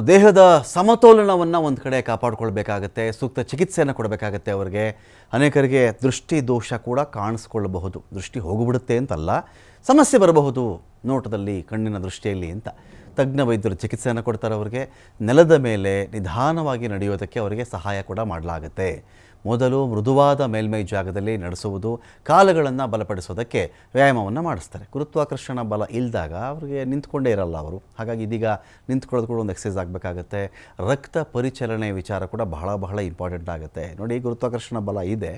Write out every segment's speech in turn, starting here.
ದೇಹದ ಸಮತೋಲನವನ್ನು ಒಂದು ಕಡೆ ಕಾಪಾಡಿಕೊಳ್ಬೇಕಾಗತ್ತೆ, ಸೂಕ್ತ ಚಿಕಿತ್ಸೆಯನ್ನು ಕೊಡಬೇಕಾಗತ್ತೆ ಅವರಿಗೆ. ಅನೇಕರಿಗೆ ದೃಷ್ಟಿ ದೋಷ ಕೂಡ ಕಾಣಿಸ್ಕೊಳ್ಳಬಹುದು ದೃಷ್ಟಿ ಹೋಗಿಬಿಡುತ್ತೆ ಅಂತಲ್ಲ, ಸಮಸ್ಯೆ ಬರಬಹುದು ನೋಟದಲ್ಲಿ, ಕಣ್ಣಿನ ದೃಷ್ಟಿಯಲ್ಲಿ ಅಂತ. ತಜ್ಞ ವೈದ್ಯರು ಚಿಕಿತ್ಸೆಯನ್ನು ಕೊಡ್ತಾರೆ ಅವರಿಗೆ. ನೆಲದ ಮೇಲೆ ನಿಧಾನವಾಗಿ ನಡೆಯೋದಕ್ಕೆ ಅವರಿಗೆ ಸಹಾಯ ಕೂಡ ಮಾಡಲಾಗುತ್ತೆ. ಮೊದಲು ಮೃದುವಾದ ಮೇಲ್ಮೈ ಜಾಗದಲ್ಲಿ ನಡೆಸುವುದು, ಕಾಲುಗಳನ್ನು ಬಲಪಡಿಸೋದಕ್ಕೆ ವ್ಯಾಯಾಮವನ್ನು ಮಾಡಿಸ್ತಾರೆ. ಗುರುತ್ವಾಕರ್ಷಣ ಬಲ ಇಲ್ಲದಾಗ ಅವರಿಗೆ ನಿಂತ್ಕೊಂಡೇ ಇರಲ್ಲ ಅವರು. ಹಾಗಾಗಿ ಇದೀಗ ನಿಂತ್ಕೊಳ್ಳೋದು ಕೂಡ ಒಂದು ಎಕ್ಸಸೈಸ್ ಆಗಬೇಕಾಗತ್ತೆ. ರಕ್ತ ಪರಿಚಲನೆ ವಿಚಾರ ಕೂಡ ಬಹಳ ಬಹಳ ಇಂಪಾರ್ಟೆಂಟ್ ಆಗುತ್ತೆ. ನೋಡಿ ಗುರುತ್ವಾಕರ್ಷಣ ಬಲ ಇದೆ.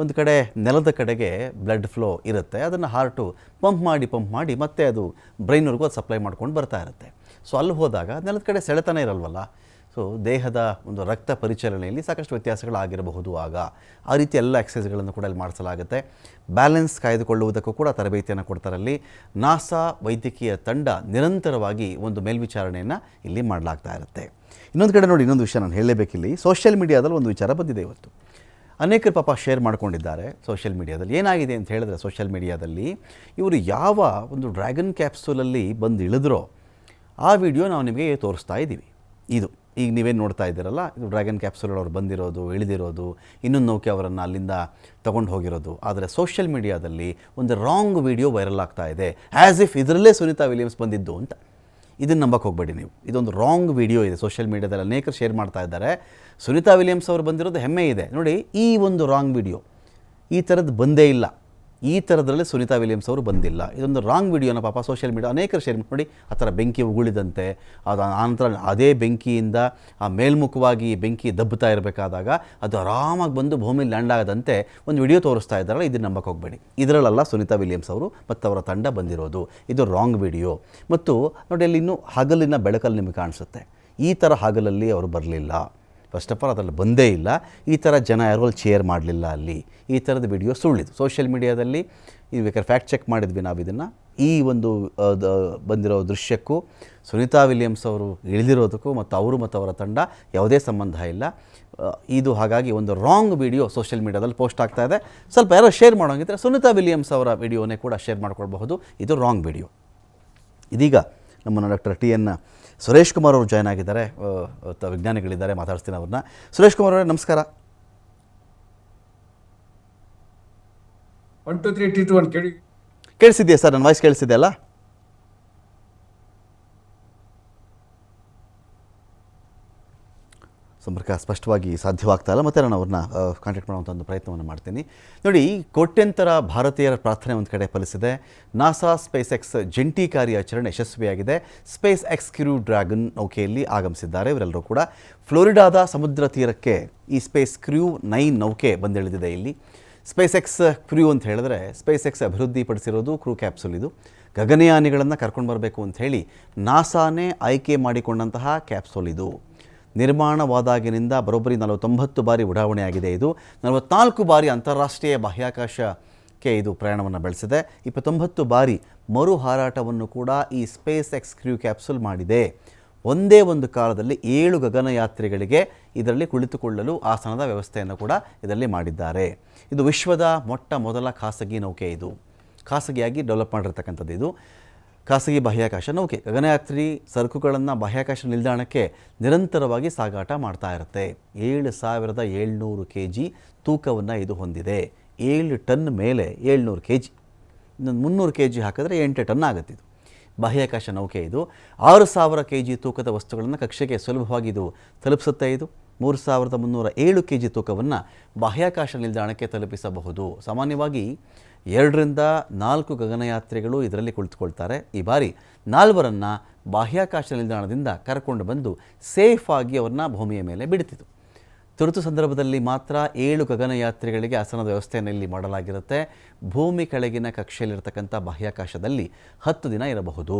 ಒಂದು ಕಡೆ ನೆಲದ ಕಡೆಗೆ ಬ್ಲಡ್ ಫ್ಲೋ ಇರುತ್ತೆ, ಅದನ್ನು ಹಾರ್ಟು ಪಂಪ್ ಮಾಡಿ ಪಂಪ್ ಮಾಡಿ ಮತ್ತೆ ಅದು ಬ್ರೈನ್ವರೆಗೂ ಅದು ಸಪ್ಲೈ ಮಾಡ್ಕೊಂಡು ಬರ್ತಾ ಇರುತ್ತೆ. ಸೊ ಅಲ್ಲಿ ಹೋದಾಗ ನೆಲದ ಕಡೆ ಸೆಳೆತನ ಇರಲ್ವಲ್ಲ? ಸೊ ದೇಹದ ಒಂದು ರಕ್ತ ಪರಿಚಲನೆಯಲ್ಲಿ ಸಾಕಷ್ಟು ವ್ಯತ್ಯಾಸಗಳಾಗಿರಬಹುದು ಆಗ. ಆ ರೀತಿ ಎಲ್ಲ ಎಕ್ಸಸೈಸ್ಗಳನ್ನು ಕೂಡ ಇಲ್ಲಿ ಮಾಡಿಸಲಾಗುತ್ತೆ. ಬ್ಯಾಲೆನ್ಸ್ ಕಾಯ್ದುಕೊಳ್ಳುವುದಕ್ಕೂ ಕೂಡ ತರಬೇತಿಯನ್ನು ಕೊಡ್ತಾರಲ್ಲಿ. ನಾಸಾ ವೈದ್ಯಕೀಯ ತಂಡ ನಿರಂತರವಾಗಿ ಒಂದು ಮೇಲ್ವಿಚಾರಣೆಯನ್ನು ಇಲ್ಲಿ ಮಾಡಲಾಗ್ತಾ ಇರುತ್ತೆ. ಇನ್ನೊಂದು ಕಡೆ ನೋಡಿ, ಇನ್ನೊಂದು ವಿಷಯ ನಾನು ಹೇಳಲೇಬೇಕಿಲ್ಲಿ. ಸೋಷಿಯಲ್ ಮೀಡಿಯಾದಲ್ಲಿ ಒಂದು ವಿಚಾರ ಬಂದಿದೆ ಇವತ್ತು. ಅನೇಕರು ಪಾಪ ಶೇರ್ ಮಾಡ್ಕೊಂಡಿದ್ದಾರೆ ಸೋಷಿಯಲ್ ಮೀಡಿಯಾದಲ್ಲಿ ಏನಾಗಿದೆ ಅಂತ ಹೇಳಿದ್ರೆ ಸೋಷಿಯಲ್ ಮೀಡಿಯಾದಲ್ಲಿ ಇವರು ಯಾವ ಒಂದು ಡ್ರ್ಯಾಗನ್ ಕ್ಯಾಪ್ಸೂಲಲ್ಲಿ ಬಂದು ಇಳಿದ್ರೋ ಆ ವಿಡಿಯೋ ನಾವು ನಿಮಗೆ ತೋರಿಸ್ತಾ ಇದ್ದೀವಿ. ಇದು. ಈಗ ನೀವೇನು ನೋಡ್ತಾ ಇದ್ದೀರಲ್ಲ, ಇದು ಡ್ರ್ಯಾಗನ್ ಕ್ಯಾಪ್ಸೂಲ್ ಅವರು ಬಂದಿರೋದು, ಇಳಿದಿರೋದು ಇನ್ನೊಂದು ನೌಕೆ ಅವರನ್ನು ಅಲ್ಲಿಂದ ತಗೊಂಡು ಹೋಗಿರೋದು. ಆದರೆ ಸೋಷಿಯಲ್ ಮೀಡಿಯಾದಲ್ಲಿ ಒಂದು ರಾಂಗ್ ವಿಡಿಯೋ ವೈರಲ್ ಆಗ್ತಾ ಇದೆ. ಆ್ಯಸ್ ಇಫ್ ಇದರಲ್ಲೇ ಸುನೀತಾ ವಿಲಿಯಮ್ಸ್ ಬಂದಿದ್ದು ಅಂತ. ಇದನ್ನು ನಂಬಕ್ಕೆ ಹೋಗಬೇಡಿ ನೀವು. ಇದೊಂದು ರಾಂಗ್ ವಿಡಿಯೋ ಇದೆ. ಸೋಷಿಯಲ್ ಮೀಡಿಯಾದಲ್ಲಿ ಅನೇಕರು ಶೇರ್ ಮಾಡ್ತಾ ಇದ್ದಾರೆ. ಸುನೀತಾ ವಿಲಿಯಮ್ಸ್ ಅವರು ಬಂದಿರೋದು ಹೆಮ್ಮೆ ಇದೆ. ನೋಡಿ, ಈ ಒಂದು ರಾಂಗ್ ವಿಡಿಯೋ ಈ ಥರದ್ದು ಬಂದೇ ಇಲ್ಲ. ಈ ಥರದ್ರಲ್ಲಿ ಸುನಿತಾ ವಿಲಿಯಮ್ಸ್ ಅವರು ಬಂದಿಲ್ಲ. ಇದೊಂದು ರಾಂಗ್ ವಿಡಿಯೋನ ಪಾಪ ಸೋಷಿಯಲ್ ಮೀಡಿಯಾ ಅನೇಕರು ಶೇರ್ ಮಾಡಿ, ಆ ಥರ ಬೆಂಕಿ ಉಗುಳಿದಂತೆ, ಅದು ಆನಂತರ ಅದೇ ಬೆಂಕಿಯಿಂದ ಆ ಮೇಲ್ಮುಖವಾಗಿ ಬೆಂಕಿ ದಬ್ಬುತ್ತಾ ಇರಬೇಕಾದಾಗ ಅದು ಆರಾಮಾಗಿ ಬಂದು ಭೂಮಿಲಿ ಲ್ಯಾಂಡ್ ಆಗದಂತೆ ಒಂದು ವಿಡಿಯೋ ತೋರಿಸ್ತಾ ಇದ್ದಾರಲ್ಲ, ಇದನ್ನು ನಂಬಕ್ಕೆ ಹೋಗಬೇಡಿ. ಇದರಲ್ಲ ಸುನಿತಾ ವಿಲಿಯಮ್ಸ್ ಅವರು ಮತ್ತು ಅವರ ತಂಡ ಬಂದಿರೋದು. ಇದು ರಾಂಗ್ ವಿಡಿಯೋ ಮತ್ತು ನೋಡಿ, ಅಲ್ಲಿ ಇನ್ನೂ ಹಗಲಿನ ಬೆಳಕಲ್ಲಿ ನಿಮಗೆ ಕಾಣಿಸುತ್ತೆ. ಈ ಥರ ಹಗಲಲ್ಲಿ ಅವರು ಬರಲಿಲ್ಲ. ಫಸ್ಟ್ ಆಫ್ ಆಲ್ ಅದರಲ್ಲಿ ಬಂದೇ ಇಲ್ಲ. ಈ ಥರ ಜನ ಯಾರೋ ಅಲ್ಲಿ ಶೇರ್ ಮಾಡಲಿಲ್ಲ ಅಲ್ಲಿ. ಈ ಥರದ ವಿಡಿಯೋ ಸುಳ್ಳಿದು. ಸೋಷಿಯಲ್ ಮೀಡಿಯಾದಲ್ಲಿ ಈ ಬೇಕಾದ್ರೆ ಫ್ಯಾಕ್ಟ್ ಚೆಕ್ ಮಾಡಿದ್ವಿ ನಾವು ಇದನ್ನು. ಈ ಒಂದು ಬಂದಿರೋ ದೃಶ್ಯಕ್ಕೂ ಸುನೀತಾ ವಿಲಿಯಮ್ಸ್ ಅವರು ಇಳಿದಿರೋದಕ್ಕೂ ಮತ್ತು ಅವರು ಮತ್ತು ಅವರ ತಂಡ ಯಾವುದೇ ಸಂಬಂಧ ಇಲ್ಲ. ಇದು ಹಾಗಾಗಿ ಒಂದು ರಾಂಗ್ ವಿಡಿಯೋ ಸೋಷಿಯಲ್ ಮೀಡಿಯಾದಲ್ಲಿ ಪೋಸ್ಟ್ ಆಗ್ತಾ ಇದೆ. ಸ್ವಲ್ಪ ಯಾರೋ ಶೇರ್ ಮಾಡೋಂಗಿದ್ರೆ ಸುನೀತಾ ವಿಲಿಯಮ್ಸ್ ಅವರ ವಿಡಿಯೋನೇ ಕೂಡ ಶೇರ್ ಮಾಡ್ಕೊಳ್ಬಹುದು. ಇದು ರಾಂಗ್ ವಿಡಿಯೋ ಇದೀಗ ನಮ್ಮನ್ನು doctor T N Suresh Kumar ಅವರು ಜಾಯ್ನ್ ಆಗಿದ್ದಾರೆ. ವಿಜ್ಞಾನಿಗಳಿದ್ದಾರೆ ಮಾತಾಡ್ತೀನಿ ಅವ್ರನ್ನ. ಸುರೇಶ್ ಕುಮಾರ್ ಅವರೇ ನಮಸ್ಕಾರ. One two three T two one ಕೇಳಿ. ಕೇಳಿಸಿದೆಯಾ ಸರ್? ನನ್ನ ವಾಯ್ಸ್ ಕೇಳಿಸಿದೆಯಲ್ಲ ಸಂಪರ್ಕ ಸ್ಪಷ್ಟವಾಗಿ ಸಾಧ್ಯವಾಗ್ತಾ ಇಲ್ಲ. ಮತ್ತು ನಾನು ಅವ್ರನ್ನ ಕಾಂಟ್ಯಾಕ್ಟ್ ಮಾಡುವಂಥ ಒಂದು ಪ್ರಯತ್ನವನ್ನು ಮಾಡ್ತೀನಿ. ನೋಡಿ ಕೋಟ್ಯಂತರ ಭಾರತೀಯರ ಪ್ರಾರ್ಥನೆ ಒಂದು ಕಡೆ ಫಲಿಸಿದೆ. ನಾಸಾ ಸ್ಪೇಸ್ ಎಕ್ಸ್ ಜಂಟಿ ಕಾರ್ಯಾಚರಣೆ ಯಶಸ್ವಿಯಾಗಿದೆ. ಸ್ಪೇಸ್ ಎಕ್ಸ್ ಕ್ಯೂ ಡ್ರ್ಯಾಗನ್ ನೌಕೆಯಲ್ಲಿ ಆಗಮಿಸಿದ್ದಾರೆ ಇವರೆಲ್ಲರೂ ಕೂಡ. ಫ್ಲೋರಿಡಾದ ಸಮುದ್ರ ತೀರಕ್ಕೆ ಈ ಸ್ಪೇಸ್ ಕ್ರೂ ನೈನ್ ನೌಕೆ ಬಂದಿಳಿದಿದೆ ಇಲ್ಲಿ. ಸ್ಪೇಸ್ ಎಕ್ಸ್ ಕ್ರ್ಯೂ ಅಂತ ಹೇಳಿದ್ರೆ ಸ್ಪೇಸ್ ಎಕ್ಸ್ ಅಭಿವೃದ್ಧಿಪಡಿಸಿರೋದು ಕ್ರೂ ಕ್ಯಾಪ್ಸುಲ್ ಇದು. ಗಗನಯಾನಿಗಳನ್ನು ಕರ್ಕೊಂಡು ಬರಬೇಕು ಅಂತ ಹೇಳಿ ನಾಸಾನೇ ಆಯ್ಕೆ ಮಾಡಿಕೊಂಡಂತಹ ಕ್ಯಾಪ್ಸುಲ್ ಇದು. ನಿರ್ಮಾಣವಾದಾಗಿನಿಂದ ಬರೋಬ್ಬರಿ ನಲವತ್ತೊಂಬತ್ತು ಬಾರಿ ಉಡಾವಣೆಯಾಗಿದೆ ಇದು. ನಲವತ್ನಾಲ್ಕು ಬಾರಿ ಅಂತಾರಾಷ್ಟ್ರೀಯ ಬಾಹ್ಯಾಕಾಶಕ್ಕೆ ಇದು ಪ್ರಯಾಣವನ್ನು ಬೆಳೆಸಿದೆ. ಇಪ್ಪತ್ತೊಂಬತ್ತು ಬಾರಿ ಮರು ಹಾರಾಟವನ್ನು ಕೂಡ ಈ ಸ್ಪೇಸ್ ಎಕ್ಸ್ ಕ್ರ್ಯೂ ಕ್ಯಾಪ್ಸುಲ್ ಮಾಡಿದೆ. ಒಂದೇ ಒಂದು ಕಾಲದಲ್ಲಿ ಏಳು ಗಗನಯಾತ್ರಿಗಳಿಗೆ ಇದರಲ್ಲಿ ಕುಳಿತುಕೊಳ್ಳಲು ಆಸನದ ವ್ಯವಸ್ಥೆಯನ್ನು ಕೂಡ ಇದರಲ್ಲಿ ಮಾಡಿದ್ದಾರೆ. ಇದು ವಿಶ್ವದ ಮೊಟ್ಟ ಮೊದಲ ಖಾಸಗಿ ನೌಕೆ ಇದು. ಖಾಸಗಿಯಾಗಿ ಡೆವಲಪ್ ಮಾಡಿರ್ತಕ್ಕಂಥದ್ದು ಇದು. ಖಾಸಗಿ ಬಾಹ್ಯಾಕಾಶ ನೌಕೆ ಗಗನಯಾತ್ರಿ ಸರಕುಗಳನ್ನು ಬಾಹ್ಯಾಕಾಶ ನಿಲ್ದಾಣಕ್ಕೆ ನಿರಂತರವಾಗಿ ಸಾಗಾಟ ಮಾಡ್ತಾ ಇರುತ್ತೆ. ಏಳು ಸಾವಿರದ ಏಳ್ನೂರು ಕೆ ಜಿ ತೂಕವನ್ನು ಇದು ಹೊಂದಿದೆ. ಏಳು ಟನ್ ಮೇಲೆ ಏಳ್ನೂರು ಕೆ ಜಿ ಮುನ್ನೂರು ಕೆ ಜಿ ಹಾಕಿದ್ರೆ ಎಂಟು ಟನ್ ಆಗುತ್ತೆ ಇದು. ಬಾಹ್ಯಾಕಾಶ ನೌಕೆ ಇದು ಆರು ಸಾವಿರ ಕೆ ಜಿ ತೂಕದ ವಸ್ತುಗಳನ್ನು ಕಕ್ಷೆಗೆ ಸುಲಭವಾಗಿ ಇದು ತಲುಪಿಸುತ್ತೆ ಇದು. ಮೂರು ಸಾವಿರದ ಮುನ್ನೂರ ಏಳು ಕೆ ಜಿ ತೂಕವನ್ನು ಬಾಹ್ಯಾಕಾಶ ನಿಲ್ದಾಣಕ್ಕೆ ತಲುಪಿಸಬಹುದು. ಸಾಮಾನ್ಯವಾಗಿ ಎರಡರಿಂದ ನಾಲ್ಕು ಗಗನಯಾತ್ರಿಗಳು ಇದರಲ್ಲಿ ಕುಳಿತುಕೊಳ್ತಾರೆ. ಈ ಬಾರಿ ನಾಲ್ವರನ್ನು ಬಾಹ್ಯಾಕಾಶ ನಿಲ್ದಾಣದಿಂದ ಕರ್ಕೊಂಡು ಬಂದು ಸೇಫಾಗಿ ಅವ್ರನ್ನ ಭೂಮಿಯ ಮೇಲೆ ಬಿಡ್ತಿತ್ತು ತುರ್ತು ಸಂದರ್ಭದಲ್ಲಿ ಮಾತ್ರ ಏಳು ಗಗನಯಾತ್ರಿಗಳಿಗೆ ಆಸನದ ವ್ಯವಸ್ಥೆಯನ್ನು ಇಲ್ಲಿ ಮಾಡಲಾಗಿರುತ್ತೆ. ಭೂಮಿ ಕೆಳಗಿನ ಕಕ್ಷೆಯಲ್ಲಿರತಕ್ಕಂಥ ಬಾಹ್ಯಾಕಾಶದಲ್ಲಿ ಹತ್ತು ದಿನ ಇರಬಹುದು.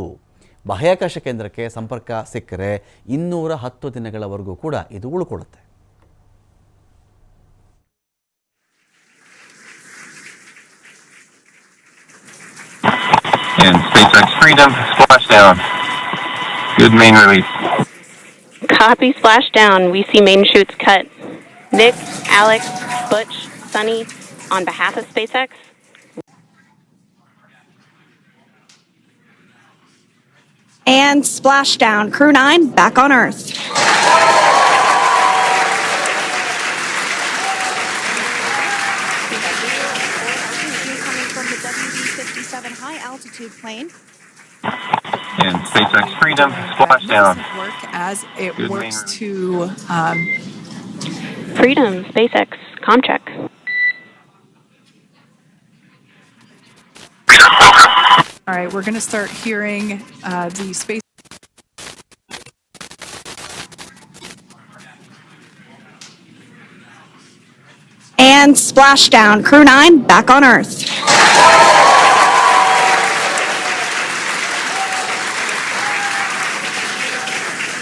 ಬಾಹ್ಯಾಕಾಶ ಕೇಂದ್ರಕ್ಕೆ ಸಂಪರ್ಕ ಸಿಕ್ಕರೆ ಇನ್ನೂರ ಹತ್ತು ದಿನಗಳವರೆಗೂ ಕೂಡ ಇದು ಉಳ್ಕೊಳ್ಳುತ್ತೆ. Freedom splashdown. Good main release. Copy splashdown. We see main chutes cut. Nick, Alex, Butch, Sunny, on behalf of SpaceX, And splashdown. Crew 9 back on Earth. Coming from the WB-57 high altitude plane. And SpaceX Freedom, splashdown. Work as it Good works man. to um, Freedom, SpaceX, Comcheck. All right, we're going to start hearing uh, the space. And splashdown. Crew 9 back on Earth.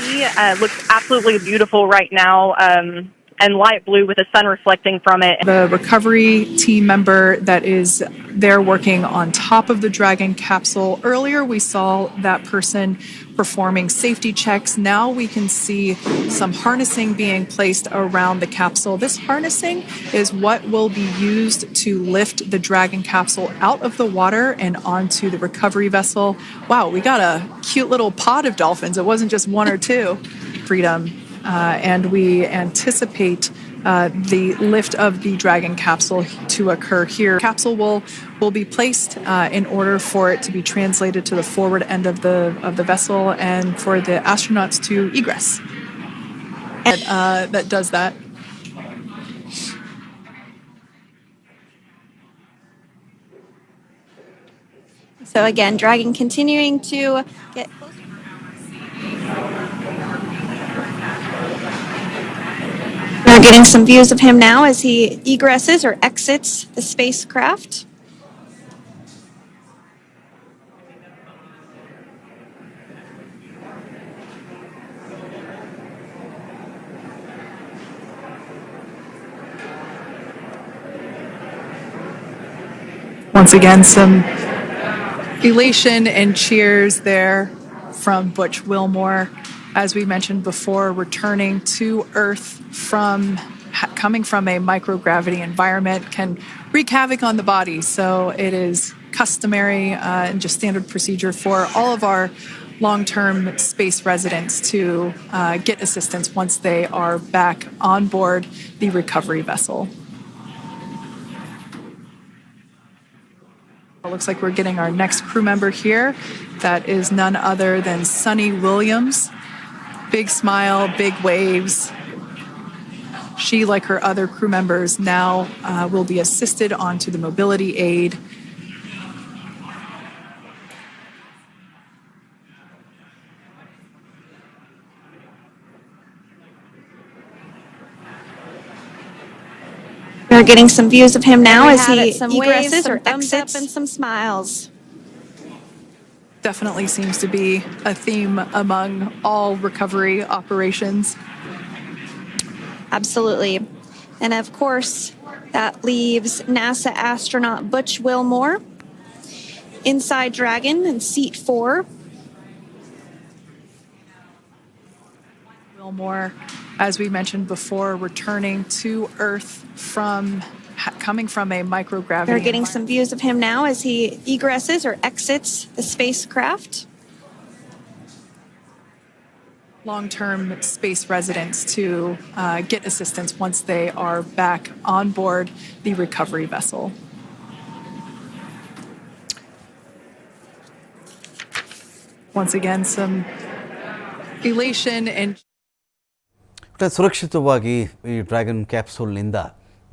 He uh, looks absolutely beautiful right now, um, and light blue with the sun reflecting from it. The recovery team member that is there working on top of the Dragon capsule. Earlier, we saw that person performing safety checks. Now we can see some harnessing being placed around the capsule. This harnessing is what will be used to lift the Dragon capsule out of the water and onto the recovery vessel. Wow, we got a cute little pod of dolphins. It wasn't just one or two. Freedom. Uh, and we anticipate uh, the lift of the Dragon capsule to occur here. Capsule will will be placed uh, in order for it to be translated to the forward end of the of the vessel and for the astronauts to egress. And uh, that does that. So again, Dragon continuing to get closer. We're getting some views of him now as he egresses or exits the spacecraft. Once again, some elation and cheers there from Butch Wilmore. As we mentioned before, returning to Earth from coming from a microgravity environment can wreak havoc on the body. So it is customary uh, and just standard procedure for all of our long term space residents to uh, get assistance once they are back on board the recovery vessel. It looks like we're getting our next crew member here. That is none other than Sunny Williams. Big smile, big waves. She, like her other crew members, now uh, will be assisted onto the mobility aid. We're getting some views of him now we as he egresses waves, or some up, exits. and some smiles. Definitely seems to be a theme among all recovery operations. Absolutely. And of course, that leaves NASA astronaut Butch Wilmore inside Dragon in seat four. Wilmore, as we mentioned before, returning to Earth from ha- coming from a microgravity. We're getting some views of him now as he egresses or exits the spacecraft. long term space residents to uh, get assistance once they are back on board the recovery vessel. Once again, some elation and ಮತ್ತೆ ಸುರಕ್ಷಿತವಾಗಿ ಈ dragon ಕ್ಯಾಪ್ಸೂಲ್ನಿಂದ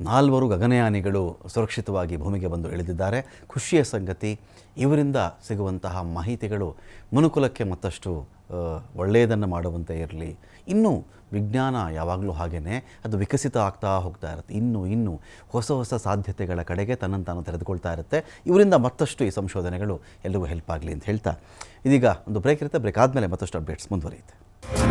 ನಾಲ್ವರು ಗಗನಯಾನಿಗಳು ಸುರಕ್ಷಿತವಾಗಿ ಭೂಮಿಗೆ ಬಂದು ಇಳಿದಿದ್ದಾರೆ. ಖುಷಿಯ ಸಂಗತಿ, ಇವರಿಂದ ಸಿಗುವಂತಹ ಮಾಹಿತಿಗಳು ಮನುಕುಲಕ್ಕೆ ಮತ್ತಷ್ಟು ಒಳ್ಳೆಯದನ್ನು ಮಾಡುವಂತೆ ಇರಲಿ. ಇನ್ನೂ ವಿಜ್ಞಾನ ಯಾವಾಗಲೂ ಹಾಗೆಯೇ ಅದು ವಿಕಸಿತ ಆಗ್ತಾ ಹೋಗ್ತಾ ಇರುತ್ತೆ. ಇನ್ನೂ ಇನ್ನೂ ಹೊಸ ಹೊಸ ಸಾಧ್ಯತೆಗಳ ಕಡೆಗೆ ತನ್ನನ್ನು ತಾನು ತೆರೆದುಕೊಳ್ತಾ ಇರುತ್ತೆ. ಇವರಿಂದ ಮತ್ತಷ್ಟು ಈ ಸಂಶೋಧನೆಗಳು ಎಲ್ಲವೂ ಹೆಲ್ಪ್ ಆಗಲಿ ಅಂತ ಹೇಳ್ತಾ. ಇದೀಗ ಒಂದು ಬ್ರೇಕ್ ಇರುತ್ತೆ. ಬ್ರೇಕ್ ಆದಮೇಲೆ ಮತ್ತಷ್ಟು ಅಪ್ಡೇಟ್ಸ್ ಮುಂದುವರಿಯುತ್ತೆ.